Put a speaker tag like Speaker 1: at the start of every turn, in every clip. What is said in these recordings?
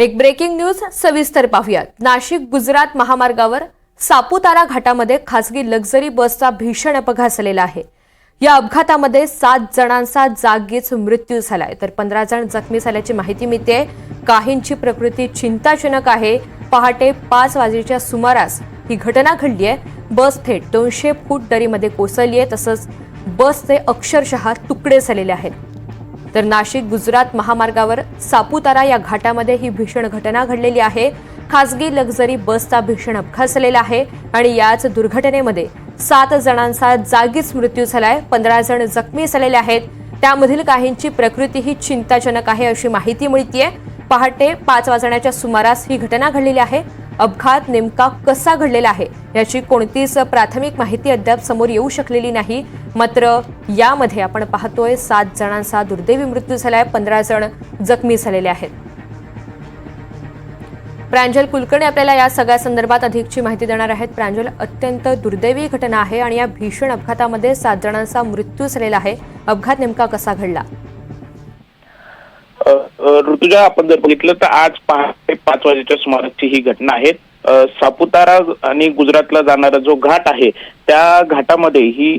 Speaker 1: एक breaking news सविस्तर पाहूयात. नाशिक गुजरात महामार्गावर सापुतारा घाटामध्ये खासगी लक्झरी बसचा भीषण अपघात झालेला आहे. या अपघातामध्ये सात जणांचा जागीच मृत्यू झालाय. तर पंधरा जण जखमी झाल्याची माहिती मिळते काहींची प्रकृती चिंताजनक आहे. पहाटे पाच वाजेच्या सुमारास ही घटना घडली आहे. बस थेट दोनशे फूट दरीमध्ये कोसळली आहे. तसंच बसचे अक्षरशः तुकडे झालेले आहेत. तर नाशिक गुजरात महामार्गावर सापुतारा या घाटामध्ये ही भीषण घटना घडलेली आहे. खासगी लक्झरी बसचा भीषण अपघात झालेला आहे आणि याच दुर्घटनेमध्ये सात जणांचा जागीच मृत्यू झालाय. पंधरा जण जखमी झालेले आहेत. त्यामधील काहींची प्रकृती ही चिंताजनक आहे अशी माहिती मिळतीये. पहाटे पाच वाजण्याच्या सुमारास ही घटना घडलेली आहे. अपघात नेमका कसा घडलेला आहे याची कोणतीच प्राथमिक माहिती अद्याप समोर येऊ शकलेली नाही. मात्र यामध्ये आपण पाहतोय सात जणांचा दुर्दैवी मृत्यू झालाय पंधरा जण जखमी झालेले आहेत. प्रांजल कुलकर्णी आपल्याला या सगळ्या संदर्भात अधिकची माहिती देणार आहेत. प्रांजल अत्यंत दुर्दैवी घटना आहे आणि या भीषण अपघातामध्ये सात जणांचा मृत्यू झालेला आहे. अपघात नेमका कसा घडला?
Speaker 2: ऋतुजा आपण जर बघितलं तर आज पहाटे पाच वाजेच्या सुमाराची ही घटना आहे. सापुतारा आणि गुजरातला जाणारा जो घाट आहे त्या घाटामध्ये ही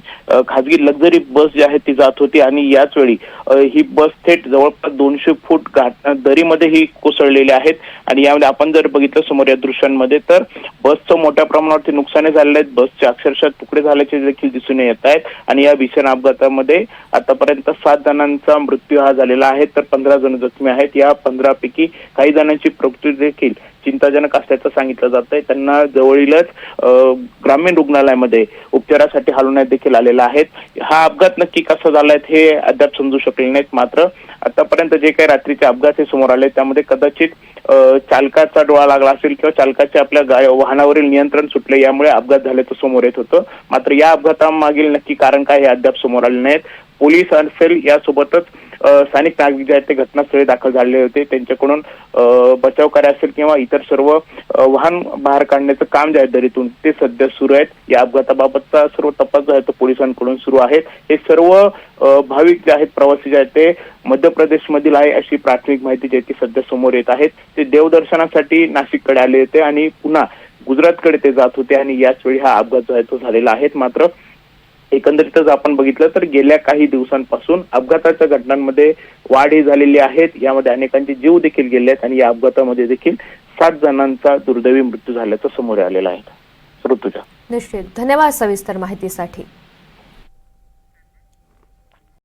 Speaker 2: खाजगी लक्झरी बस जी आहे ती जात होती आणि याच वेळी ही बस थेट जवळपास दोनशे फूट घाट दरीमध्ये ही कोसळलेली आहेत. आणि यामध्ये आपण जर बघितलं समोर या दृश्यांमध्ये तर बसचं मोठ्या प्रमाणावरती नुकसाने झालेले आहेत बसचे अक्षरशः तुकडे झाल्याचे देखील दिसून येत आहेत. आणि या भीषण अपघातामध्ये आतापर्यंत सात जणांचा मृत्यू हा झालेला आहे. तर पंधरा जण जखमी आहेत. या पंधरा पैकी काही जणांची प्रकृती देखील चिंताजनक असल्याचं सांगितलं जात आहे त्यांना जवळीलच ग्रामीण रुग्णालयामध्ये उपचारासाठी हलवण्यात देखील आलेला आहेत हा अपघात नक्की कसा झालाय हे अद्याप समजू शकले नाहीत मात्र आतापर्यंत जे काही रात्रीचे अपघात हे समोर आले त्यामध्ये कदाचित चालकाचा डोळा लागला असेल किंवा चालकाचे आपल्या वाहनावरील नियंत्रण सुटले यामुळे अपघात झाल्याचं समोर येत होतं. मात्र या अपघातामागील नक्की कारण काय हे अद्याप समोर आले नाहीत. पोलीस असेल यासोबतच स्थानिक नागरिक जे आहेत ते घटनास्थळी दाखल झालेले होते. त्यांच्याकडून बचाव कार्य असेल किंवा इतर सर्व वाहन बाहेर काढण्याचं काम जे आहे दरीतून ते सध्या सुरू आहेत. या अपघाताबाबतचा सर्व तपास जो आहे तो पोलिसांकडून सुरू आहे हे सर्व भाविक जे आहेत प्रवासी जे आहेत ते मध्य प्रदेशमधील आहे अशी प्राथमिक माहिती जी आहे ती सध्या समोर येत आहेत. ते देवदर्शनासाठी नाशिककडे आले होते आणि पुन्हा गुजरातकडे ते जात होते आणि याच वेळी हा अपघात जो आहे तो झालेला आहे. मात्र एकंदरीतच आपण बघितलं तर गेल्या काही दिवसांपासून अपघाताच्या घटनांमध्ये वाढ ही झालेली आहेत. यामध्ये अनेकांचे जीव देखील गेले आहेत आणि या अपघातामध्ये देखील सात जणांचा दुर्दैवी मृत्यू झाल्याचं समोर आलेला आहे. ऋतुजा.
Speaker 1: निश्चित. धन्यवाद सविस्तर माहितीसाठी.